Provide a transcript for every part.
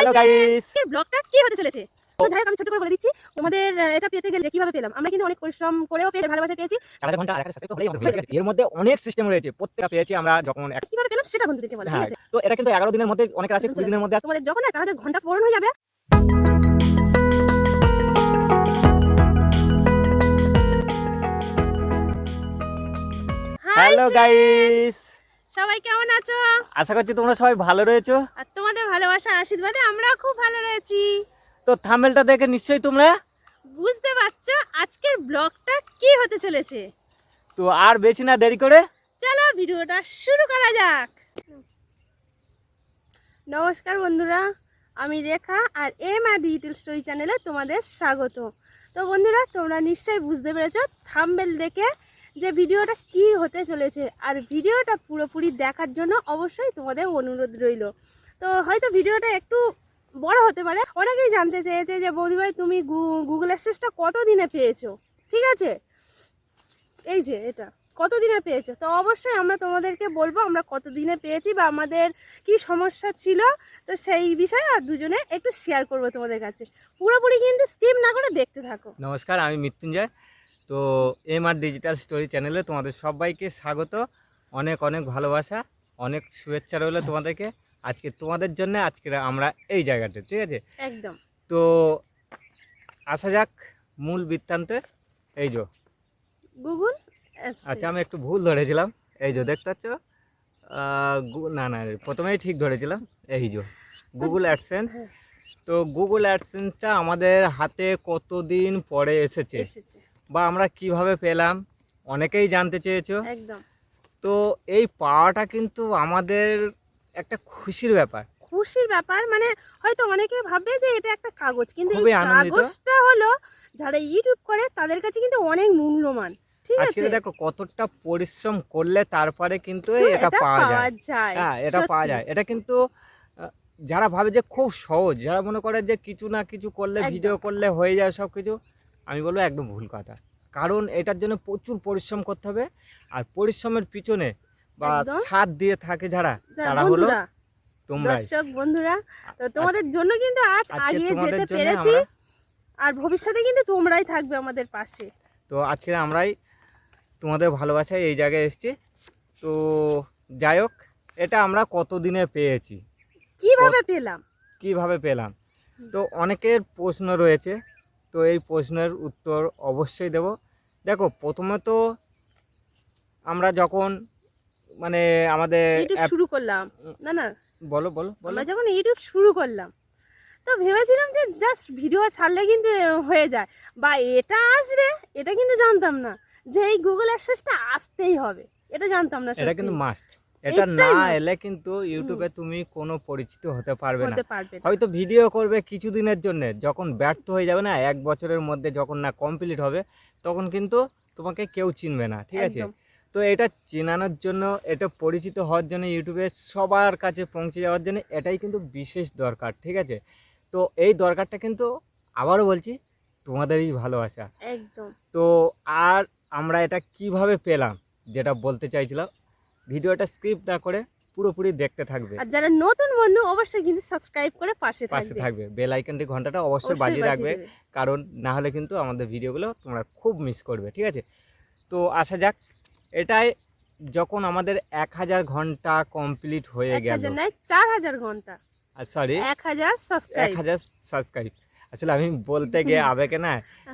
Hello guys আজকের ব্লগটা কি হতে চলেছে? তো যাই আমি ছোট করে বলে দিচ্ছি। তোমাদের এটা পেতে গেলে কীভাবে পেলাম? আমরা কিন্তু অনেক পরিশ্রম করেও পেয়ে ভালোবাসা পেয়েছি। হাজার ঘণ্টা আর সাথে তো হলেই আমাদের এর মধ্যে অনেক সিস্টেম রয়েছে। প্রত্যেকটা পেয়েছি আমরা যখন কীভাবে পেলাম সেটা বন্ধুদেরকে বলা ঠিক হ্যাঁ আছে? তো এটা কিন্তু এগারো দিনের মধ্যে অনেক আছে কুড়ি দিনের মধ্যে তোমাদের যখন না চার হাজার ঘণ্টা পূরণ হয়ে যাবে। হ্যালো গাইস সবাই কেমন আছো? আশা করছি তোমরা সবাই ভালো রয়েছো। আর তোমাদের ভালোবাসা আশীর্বাদে আমরা খুব ভালো রয়েছি। তো থাম্বেলটা দেখে নিশ্চয়ই তোমরা? বুঝতে পারছ আজকের ব্লগটা কি হতে চলেছে? তো আর বেশি না দেরি করে। চলো ভিডিওটা শুরু করা যাক। নমস্কার বন্ধুরা আমি রেখা আর এম আর ডিজিটাল স্টোরি চ্যানেলে তোমাদের স্বাগত। তো বন্ধুরা তোমরা নিশ্চয়ই বুঝতে পেরেছ থাম্বেল দেখে যে ভিডিওটা কি হতে চলেছে আর ভিডিওটা পুরোপুরি দেখার জন্য অবশ্যই তোমাদের অনুরোধ রইল। তো হয়তো ভিডিওটা একটু বড় হতে পারে। অনেকেই জানতে চেয়েছে যে, বৌদিভাই, তুমি গুগল অ্যাক্সেসটা কত দিনে পেয়েছ? ঠিক আছে? এই যে এটা কত দিনে পেয়েছ? তো অবশ্যই আমরা তোমাদেরকে বলব, আমরা কত দিনে পেয়েছি বা আমাদের কি সমস্যা ছিল। তো সেই বিষয়ে আর দুজনে একটু শেয়ার করব তোমাদের কাছে। পুরোপুরি কিন্তু স্কিম না করে দেখতে থাকো। নমস্কার, আমি মৃত্যুঞ্জয়। তো এম আর ডিজিটাল স্টোরি চ্যানেলে তোমাদের সবাইকে স্বাগত। অনেক অনেক ভালোবাসা অনেক শুভেচ্ছা রইল তোমাদেরকে। আজকে তোমাদের জন্য আজকে আমরা এই জায়গাতে ঠিক আছে? একদম। তো আসা যাক মূল বৃত্তান্তে। এই যো। গুগল আচ্ছা আমি একটু ভুল ধরেছিলাম। এই যে দেখতে পাচ্ছ? না না প্রথমেই ঠিক ধরেছিলাম। এই যে গুগল অ্যাডসেন্স। তো গুগল অ্যাডসেন্সটা আমাদের হাতে কতদিন পরে এসেছে? এসেছে। বা আমরা কীভাবে পেলাম অনেকেই জানতে চেয়েছো। একদম। তো এই পাওয়াটা কিন্তু আমাদের একটা খুশির ব্যাপার। খুশির ব্যাপার মানে হয়তো অনেকে ভাববে যে এটা একটা কাগজ কিন্তু এই কাগজটা হলো যারা ইউটিউব করে তাদের কাছে কিন্তু অনেক মূল্যবান। ঠিক আছে? দেখো কতটা পরিশ্রম করলে তারপরে কিন্তু এটা পাওয়া যায়। হ্যাঁ এটা পাওয়া যায়। এটা কিন্তু যারা ভাবে যে খুব সহজ যারা মনে করে যে কিছু না কিছু করলে ভিডিও করলে হয়ে যায় সব কিছু আমি বলব একদম ভুল কথা। কারণ এটার জন্য প্রচুর পরিশ্রম করতে হবে আর পরিশ্রমের পিছনে বা। সাথ দিয়ে থাকে যারা যারা তারা হলো বন্ধুরা। দর্শক বন্ধুরা তো তোমাদের জন্য কিন্তু আজ আগিয়ে যেতে পেরেছি আর ভবিষ্যতে কিন্তু তোমরাই থাকবে আমাদের পাশে। তো আজকে আমরাই তোমাদের ভালোবাসায় এই জায়গায় এসেছি। তো যাই হোক এটা আমরা কতদিনে পেয়েছি? কীভাবে পেলাম? কীভাবে পেলাম? তো অনেকের প্রশ্ন রয়েছে তো এই প্রশ্নের উত্তর অবশ্যই দেব। দেখো প্রথমে তো আমরা যখন মানে আমাদের ইউটিউব শুরু করলাম। না না। বলো বলো বলো। আমরা যখন ইউটিউব শুরু করলাম তো ভেবেছিলাম যে জাস্ট ভিডিও ছাড়লে কিন্তু হয়ে যায়। বা এটা আসবে এটা কিন্তু জানতাম না যে এই গুগল অ্যাক্সেসটা আসতেই হবে। এটা জানতাম না এটা কিন্তু মাস্ট এটা না এলে কিন্তু ইউটিউবে তুমি কোনো পরিচিত হতে পারবে না। হয়তো ভিডিও করবে কিছুদিনের জন্য যখন ব্যর্থ হয়ে যাবে না এক বছরের মধ্যে যখন না কমপ্লিট হবে তখন কিন্তু তোমাকে কেউ চিনবে না ঠিক আছে? তো এটা চেনানোর জন্য এটা পরিচিত হওয়ার জন্য ইউটিউবে সবার কাছে পৌঁছে যাওয়ার জন্য এটাই কিন্তু বিশেষ দরকার ঠিক আছে? তো এই দরকারটা কিন্তু আবারও বলছি তোমাদেরই ভালোবাসা। একদম। তো আর আমরা এটা কীভাবে পেলাম যেটা বলতে চাইছিলাম ভিডিওটা স্ক্রিপ্ট না করে পুরোপুরি দেখতে থাকবে। আর যারা নতুন বন্ধু অবশ্যই কিন্তু সাবস্ক্রাইব করে পাশে পাশে থাকবে। বেল আইকনটি ঘন্টাটা অবশ্যই বাজিয়ে রাখবে কারণ না হলে কিন্তু আমাদের ভিডিওগুলো তোমরা খুব মিস করবে ঠিক আছে? তো আসা যাক এটাই যখন আমাদের এক হাজার ঘণ্টা কমপ্লিট হয়ে গেল। চার হাজার ঘণ্টা। সরি এক হাজার এক সাবস্ক্রাইব হাজার সাবস্ক্রাইব আসলে আমি বলতে গিয়ে আবেগে না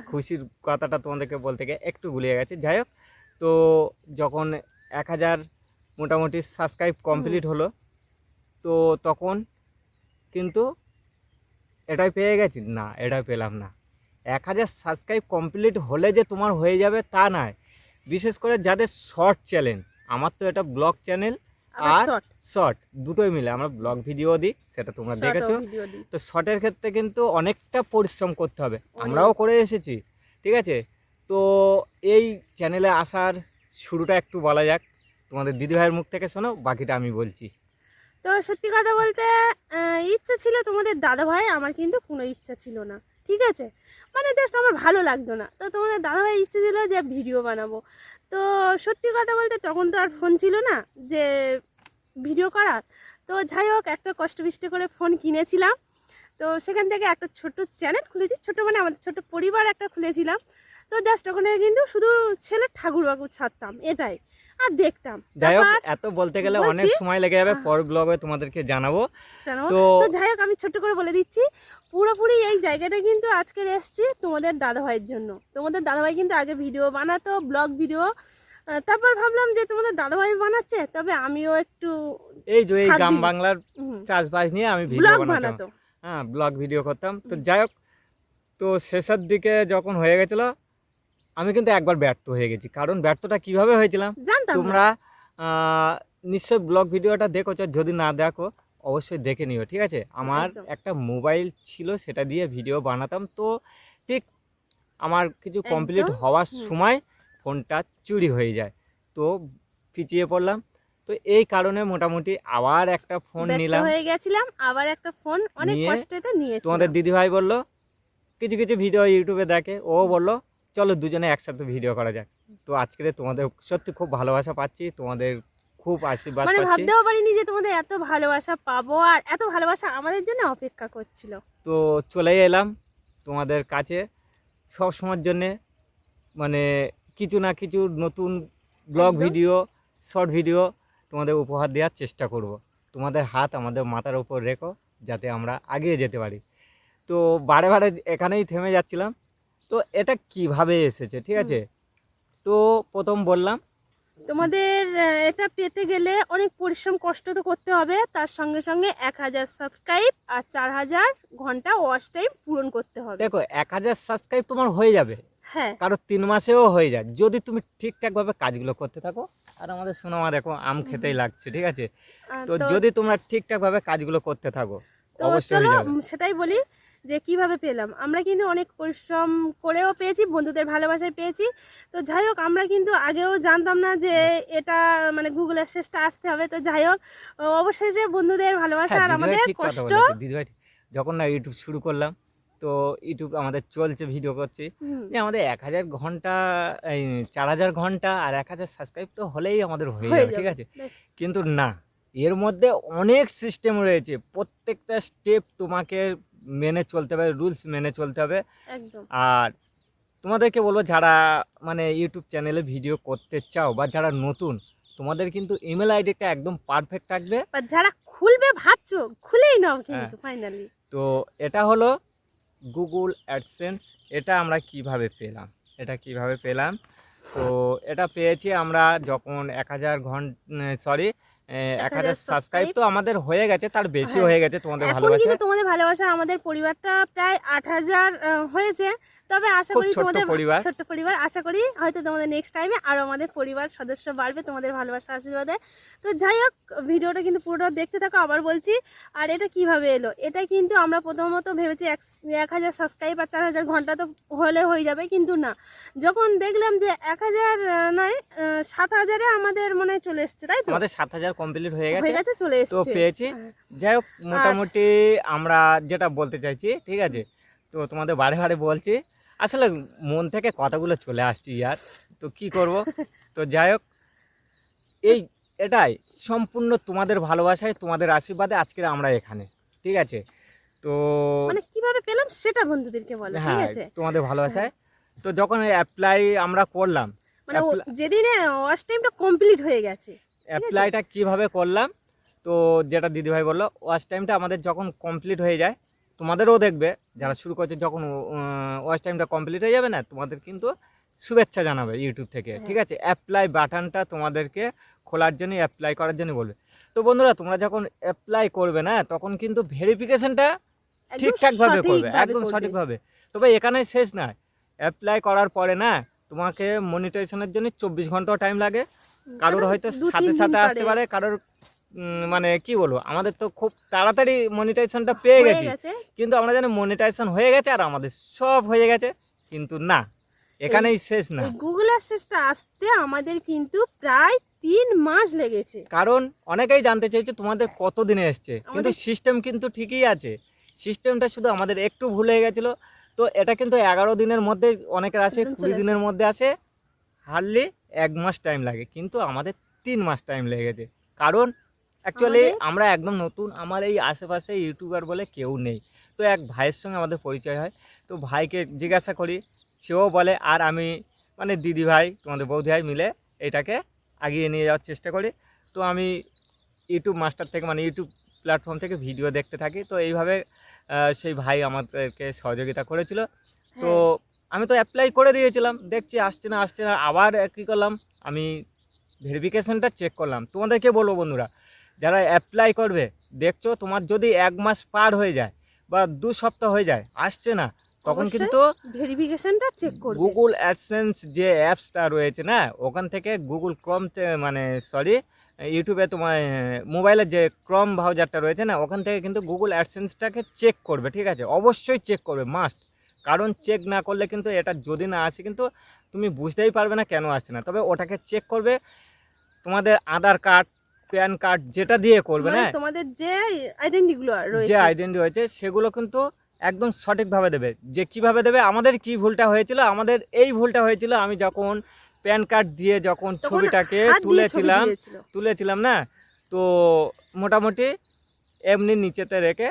খুশির কথাটা তোমাদেরকে বলতে গিয়ে একটু গুলিয়ে গেছে। যাই হোক তো যখন এক হাজার মোটামুটি সাবস্ক্রাইব কমপ্লিট হলো। তো তখন কিন্তু এটাই পেয়ে গেছি। না এটাই পেলাম না। এক হাজার সাবস্ক্রাইব কমপ্লিট হলে যে তোমার হয়ে যাবে তা নয়। বিশেষ করে যাদের শর্ট চ্যানেল আমার তো এটা ব্লগ চ্যানেল আর শর্ট দুটোই মিলে। আমরা ব্লগ ভিডিও দিই সেটা তোমরা দেখেছ। তো শর্টের ক্ষেত্রে কিন্তু অনেকটা পরিশ্রম করতে হবে। আমরাও করে এসেছি ঠিক আছে? তো এই চ্যানেলে আসার শুরুটা একটু বলা যাক। তোমাদের দিদিভাইয়ের মুখ থেকে শোনো, বাকিটা আমি বলছি। তো সত্যি কথা বলতে ইচ্ছা ছিল তোমাদের দাদা ভাই আমার কিন্তু কোনো ইচ্ছা ছিল না, ঠিক আছে? মানে জাস্ট আমার ভালো লাগতো না। তো তোমাদের দাদা ভাই ইচ্ছা ছিল যে ভিডিও বানাবো। তো সত্যি কথা বলতে তখন তো আর ফোন ছিল না যে ভিডিও করার। তো যাই হোক, একটা কষ্ট বিষ্ট করে ফোন কিনেছিলাম। তো সেখান থেকে একটা ছোট চ্যানেল খুলেছি ছোট মানে আমাদের ছোট পরিবার একটা খুলেছিলাম। তো জাস্ট ওখানে কিন্তু শুধু ছেলে ঠাকুর বাবু ছাড়তাম, এটাই। আর দেখতাম। যাই হোক তারপর এত বলতে গেলে অনেক সময় লেগে যাবে হ্যাঁ। পর ব্লগে তোমাদেরকে জানাব। তো যাই হোক আমি ছোট্ট করে বলে দিচ্ছি পুরোপুরি এই জায়গাটা কিন্তু আজকে এসছি তোমাদের দাদাভাইয়ের জন্য। তোমাদের দাদাভাই কিন্তু আগে ভিডিও বানাতো ব্লগ ভিডিও তারপর ভাবলাম যে তোমাদের দাদাভাই বানাচ্ছে তবে আমিও একটু এই যে এই গ্রাম বাংলার চাষবাস নিয়ে আমি ভিডিও বানাতো। হ্যাঁ ব্লগ ভিডিও করতাম। তো যাই হোক তো শেষের দিকে যখন হয়ে গেছিল আমি কিন্তু একবার ব্যর্থ হয়ে গেছি। কারণ ব্যর্থটা কীভাবে হয়েছিলাম? তোমরা আহ, নিশ্চয়ই ব্লগ ভিডিওটা দেখেছ যদি না দেখো অবশ্যই দেখে নিও ঠিক আছে? আমার একটা মোবাইল ছিল সেটা দিয়ে ভিডিও বানাতাম। তো ঠিক আমার কিছু কমপ্লিট হওয়ার সময় ফোনটা চুরি হয়ে যায়। তো পিছিয়ে পড়লাম। তো এই কারণে মোটামুটি আবার একটা ফোন নিলাম। হয়ে গেছিলাম আবার একটা ফোন অনেক নিয়ে কষ্টেতে নিয়েছি তোমাদের দিদিভাই বলল কিছু কিছু ভিডিও ইউটিউবে দেখে ও বলল চলো দুজনে একসাথে ভিডিও করা যাক। তো আজকে তোমাদের সত্যি খুব ভালোবাসা পাচ্ছি তোমাদের খুব আশীর্বাদ মানে ভাবতেও পারিনি যে তোমাদের এত ভালোবাসা পাবো আর এত ভালোবাসা আমাদের জন্য অপেক্ষা করছিল। তো চলে এলাম তোমাদের কাছে সব সময়ের জন্যে। মানে কিছু না কিছু নতুন ব্লগ ভিডিও শর্ট ভিডিও তোমাদের উপহার দেওয়ার চেষ্টা করব। তোমাদের হাত আমাদের মাথার উপর রেখো যাতে আমরা এগিয়ে যেতে পারি। তো বারে বারে এখানেই থেমে যাচ্ছিলাম। তো এটা কীভাবে এসেছে ঠিক আছে? তো প্রথম বললাম। তোমাদের এটা পেতে গেলে অনেক পরিশ্রম কষ্ট তো করতে হবে। তার সঙ্গে সঙ্গে এক হাজার সাবস্ক্রাইব আর চার হাজার ঘণ্টা ওয়াচ টাইম পূরণ করতে হবে। দেখো এক হাজার সাবস্ক্রাইব তোমার হয়ে যাবে। হ্যাঁ। কারও তিন মাসেও হয়ে যায়। যদি তুমি ঠিকঠাকভাবে কাজগুলো করতে থাকো আর আমাদের সোনামা দেখো আম খেতেই লাগছে ঠিক আছে? তো যদি তোমরা ঠিকঠাকভাবে কাজগুলো করতে থাকো তো অবশ্যই চলো সেটাই বলি। যে কীভাবে পেলাম? আমরা কিন্তু অনেক পরিশ্রম করেও পেয়েছি বন্ধুদের ভালোবাসায় পেয়েছি। তো যাই হোক আমরা কিন্তু আগেও জানতাম না যে এটা মানে গুগল অ্যাক্সেসটা আসতে হবে। তো যাই হোক অবশেষে বন্ধুদের ভালোবাসা হ্যাঁ, আর আমাদের কষ্ট। যখন না ইউটিউব শুরু করলাম তো ইউটিউব আমাদের চলছে ভিডিও করছে। যে আমাদের এক হাজার ঘণ্টা এই চার হাজার ঘণ্টা আর এক হাজার সাবস্ক্রাইব তো হলেই আমাদের হয়ে হয়ে যাবে ঠিক আছে? কিন্তু না এর মধ্যে অনেক সিস্টেম রয়েছে। প্রত্যেকটা স্টেপ তোমাকে মেনে চলতে হবে রুলস মেনে চলতে হবে। আর তোমাদেরকে বলব যারা মানে ইউটিউব চ্যানেলে ভিডিও করতে চাও বা যারা নতুন তোমাদের কিন্তু ইমেল আইডিটা একদম পারফেক্ট থাকবে। যারা খুলবে ভাবছ খুলেই নাও হ্যাঁ। কিন্তু ফাইনালি তো এটা হলো গুগল অ্যাডসেন্স এটা আমরা কীভাবে পেলাম? এটা কীভাবে পেলাম? তো এটা পেয়েছি আমরা যখন এক হাজার ঘণ্টা সরি এক হাজার সাবস্ক্রাইব তো আমাদের হয়ে গেছে তার বেশি হ্যাঁ। গেছে তোমাদের ভালোবাসা কিন্তু তোমাদের ভালোবাসা আমাদের পরিবারটা প্রায় আট হাজার হয়েছে। তবে আশা করি তোমাদের পরিবার। ছোট্ট পরিবার। আশা করি হয়তো তোমাদের নেক্সট টাইমে আরও আমাদের পরিবার সদস্য বাড়বে তোমাদের ভালোবাসা আশীর্বাদে। তো যাই হোক ভিডিওটা কিন্তু পুরোটা দেখতে থাকো আবার বলছি আর এটা কীভাবে এলো? এটা কিন্তু আমরা প্রথমত ভেবেছি এক এক হাজার সাবস্ক্রাইব আর চার হাজার ঘণ্টা তো হলে হয়ে যাবে কিন্তু না। যখন দেখলাম যে এক হাজার নয় সাত হাজারে আমাদের মনে হয় চলে এসছে তাই তো? আমাদের সাত হাজার কমপ্লিট হয়ে হয়ে গেছে গেছে চলে তো এসছে। পেয়েছি। হ্যাঁ। যাই হোক মোটামুটি আমরা যেটা বলতে চাইছি ঠিক আছে? তো তোমাদের বারে বারে বলছি আসলে মন থেকে কথাগুলো চলে আসছি ইয়ার তো কি করব? তো যাই হোক এই এটাই সম্পূর্ণ তোমাদের ভালোবাসায় তোমাদের আশীর্বাদে আজকে আমরা এখানে ঠিক আছে? তো মানে কীভাবে পেলাম সেটা বন্ধুদেরকে বলো ঠিক হ্যাঁ আছে? তোমাদের ভালোবাসায়। তো যখন অ্যাপ্লাই আমরা করলাম মানে ও apply- যেদিনে ওয়াশ টাইমটা কমপ্লিট হয়ে গেছে। অ্যাপ্লাইটা কীভাবে করলাম? তো যেটা দিদিভাই বলল ওয়াচ টাইমটা আমাদের যখন কমপ্লিট হয়ে যায় তোমাদেরও দেখবে যারা শুরু করছে যখন ওয়াচ টাইমটা কমপ্লিট হয়ে যাবে না তোমাদের কিন্তু শুভেচ্ছা জানাবে ইউটিউব থেকে হ্যাঁ। ঠিক আছে? অ্যাপ্লাই বাটনটা তোমাদেরকে খোলার জন্য অ্যাপ্লাই করার জন্য বলবে। তো বন্ধুরা তোমরা যখন অ্যাপ্লাই করবে না তখন কিন্তু ভেরিফিকেশনটা ঠিকঠাকভাবে করবে একদম সঠিকভাবে। তবে এখানে শেষ না অ্যাপ্লাই করার পরে না তোমাকে মনিটাইজেশনের জন্য চব্বিশ ঘন্টাও টাইম লাগে। কারোর হয়তো সাথে সাথে আসতে পারে কারোর মানে কি বলব আমাদের তো খুব তাড়াতাড়ি মনিটাইজেশনটা পেয়ে গেছি। কিন্তু আমরা জানি মনিটাইজেশন হয়ে গেছে আর আমাদের সব হয়ে গেছে কিন্তু না এখানেই শেষ না। এই গুগল অ্যাক্সেসটা আসতে আমাদের কিন্তু প্রায় তিন মাস লেগেছে। কারণ অনেকেই জানতে চাইছে তোমাদের কত দিনে এসছে কিন্তু সিস্টেম কিন্তু ঠিকই আছে। সিস্টেমটা শুধু আমাদের একটু ভুল হয়ে গেছিল তো এটা কিন্তু এগারো দিনের মধ্যে অনেকের আসে কুড়ি দিনের মধ্যে আসে হারলি এক মাস টাইম লাগে কিন্তু আমাদের তিন মাস টাইম লেগেছে। কারণ অ্যাকচুয়ালি আমরা একদম নতুন আমার এই আশেপাশে ইউটিউবার বলে কেউ নেই। তো এক ভাইয়ের সঙ্গে আমাদের পরিচয় হয়। তো ভাইকে জিজ্ঞাসা করি সেও বলে আর আমি মানে দিদি ভাই তোমাদের বৌদি ভাই মিলে এটাকে এগিয়ে নিয়ে যাওয়ার চেষ্টা করি। তো আমি ইউটিউব মাস্টার থেকে মানে ইউটিউব প্ল্যাটফর্ম থেকে ভিডিও দেখতে থাকি। তো এইভাবে সেই ভাই আমাদেরকে সহযোগিতা করেছিল। তো হ্যাঁ, আমি তো অ্যাপ্লাই করে দিয়েছিলাম দেখছি আসছে না আসছে না আবার কী করলাম? আমি ভেরিফিকেশনটা চেক করলাম। তোমাদেরকে বলব বন্ধুরা? যারা অ্যাপ্লাই করবে দেখছ তোমার যদি এক মাস পার হয়ে যায় বা দু সপ্তাহ হয়ে যায় আসছে না তখন কিন্তু ভেরিফিকেশনটা চেক করবে। গুগল অ্যাডসেন্স যে অ্যাপসটা রয়েছে না ওখান থেকে গুগল ক্রম মানে সরি ইউটিউবে তোমার মোবাইলের যে ক্রম ভাউজারটা রয়েছে না ওখান থেকে কিন্তু গুগল অ্যাডসেন্সটাকে চেক করবে ঠিক আছে? অবশ্যই চেক করবে মাস্ট কারণ চেক না করলে কিন্তু এটা যদি না আসে কিন্তু তুমি বুঝতেই পারবে না কেন আসছে না। তবে ওটাকে চেক করবে তোমাদের আধার কার্ড প্যান কার্ড যেটা দিয়ে করবে মানে না তোমাদের যে আইডেন্টি গুলো যে আইডেন্টি হয়েছে সেগুলো কিন্তু একদম সঠিকভাবে দেবে। যে কীভাবে দেবে আমাদের কি ভুলটা হয়েছিল আমাদের এই ভুলটা হয়েছিল আমি যখন প্যান কার্ড দিয়ে যখন ছবিটাকে তুলেছিলাম তুলেছিলাম না তো মোটামুটি এমনি নিচেতে রেখে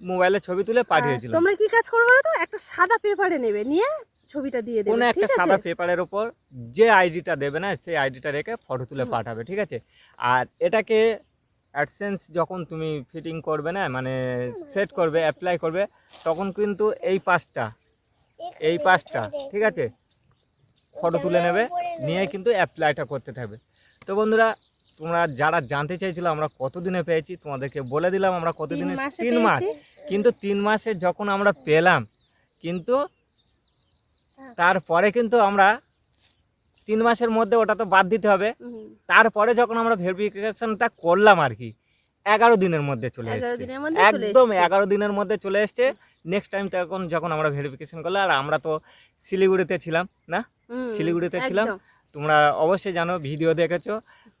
মোবাইলে ছবি তুলে আর পাঠিয়েছিলাম। তোমরা কি কাজ করবে তো? একটা সাদা পেপারে নেবে নিয়ে ছবিটা দিয়ে কোনো দেবে একটা সাদা পেপারের ওপর যে আইডিটা দেবে না সেই আইডিটা রেখে ফটো তুলে পাঠাবে ঠিক আছে? আর এটাকে অ্যাডসেন্স যখন তুমি ফিটিং করবে না মানে সেট করবে অ্যাপ্লাই করবে তখন কিন্তু এই পাঁচটা এই পাঁচটা ঠিক আছে? ফটো তুলে নেবে নিয়ে কিন্তু অ্যাপ্লাইটা করতে থাকবে। তো বন্ধুরা তোমরা যারা জানতে চাইছিল আমরা কতদিনে পেয়েছি তোমাদেরকে বলে দিলাম আমরা কতদিনে তিন মাস কিন্তু তিন মাসে যখন আমরা পেলাম কিন্তু হ্যাঁ। তারপরে কিন্তু আমরা তিন মাসের মধ্যে ওটা তো বাদ দিতে হবে। তারপরে যখন আমরা ভেরিফিকেশনটা করলাম আর কি এগারো দিনের মধ্যে চলে এসেছে। একদম। এগারো দিনের মধ্যে চলে এসছে। নেক্সট টাইম তখন যখন আমরা ভেরিফিকেশন করলাম আর আমরা তো শিলিগুড়িতে ছিলাম না? শিলিগুড়িতে ছিলাম। তোমরা অবশ্যই জানো ভিডিও দেখেছ।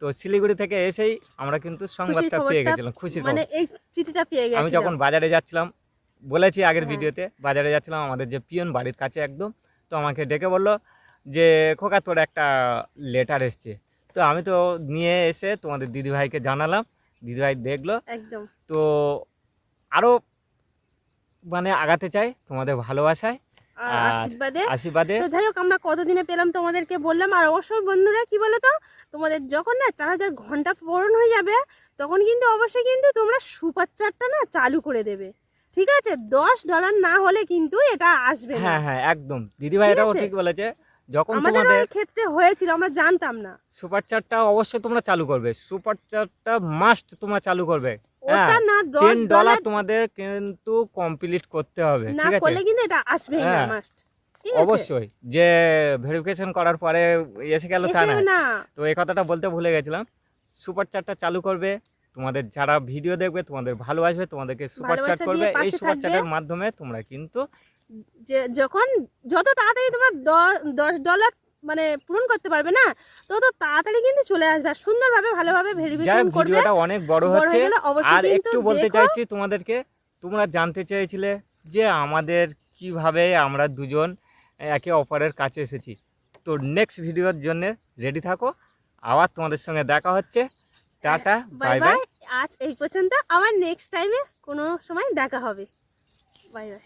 তো শিলিগুড়ি থেকে এসেই আমরা কিন্তু সংবাদটা পেয়ে গেছিলাম খুশির মানে এই চিঠিটা পেয়ে গেছি আমি যখন বাজারে যাচ্ছিলাম বলেছি আগের হ্যাঁ। ভিডিওতে বাজারে যাচ্ছিলাম আমাদের যে পিয়ন বাড়ির কাছে একদম তো আমাকে ডেকে বলল যে খোকা তোর একটা লেটার এসছে। তো আমি তো নিয়ে এসে তোমাদের দিদিভাইকে জানালাম দিদিভাই দেখল। একদম। তো আরও মানে আগাতে চাই তোমাদের ভালোবাসায়। আশীর্বাদে। আশীর্বাদে। তো যাই হোক আমরা কতদিনে পেলাম তোমাদেরকে বললাম। আর অবশ্যই বন্ধুরা কি বলো তো তোমাদের যখন না চার হাজার ঘণ্টা পূরণ হয়ে যাবে তখন কিন্তু অবশ্যই কিন্তু তোমরা সুপার চারটা না চালু করে দেবে। ঠিক আছে? দশ ডলার না হলে কিন্তু এটা আসবে হ্যাঁ হ্যাঁ একদম। দিদিভাই এটাও ঠিক বলেছে। যখন আমাদেরও তোমাদের এই ক্ষেত্রে হয়েছিল আমরা জানতাম না। সুপার চারটা অবশ্যই তোমরা চালু করবে। সুপার চারটা মাস্ট তোমরা চালু করবে। ওটা হ্যাঁ, না দশ টেন ডলার ডলার তোমাদের কিন্তু কমপ্লিট করতে হবে না ঠিক আছে? করলে কিন্তু এটা আসবেই না হ্যাঁ, মাস্ট অবশ্যই যে ভেরিফিকেশন করার পরে এসে গেল তা না। তো এই কথাটা বলতে ভুলে গেছিলাম। সুপার চারটা চালু করবে তোমাদের যারা ভিডিও দেখবে তোমাদের ভালোবাসবে তোমাদেরকে সুপার চার্ট করবে এই সুপার। চার্টের মাধ্যমে তোমরা কিন্তু যে যখন যত তাড়াতাড়ি তোমরা দশ ডলার মানে পূরণ করতে পারবে না তত তাড়াতাড়ি কিন্তু চলে আসবে আর সুন্দরভাবে ভালোভাবে ভেরিফিকেশন করবে। ভিডিওটা অনেক বড় হচ্ছে। আর একটু বলতে চাইছি তোমাদেরকে তোমরা জানতে চেয়েছিলে যে আমাদের কীভাবে আমরা দুজন একে অপরের কাছে এসেছি। তো নেক্সট ভিডিওর জন্য রেডি থাকো। আবার তোমাদের সঙ্গে দেখা হচ্ছে। টাটা বাই বাই আজ এই পর্যন্ত। আবার নেক্সট টাইমে কোনো সময় দেখা হবে। Bye bye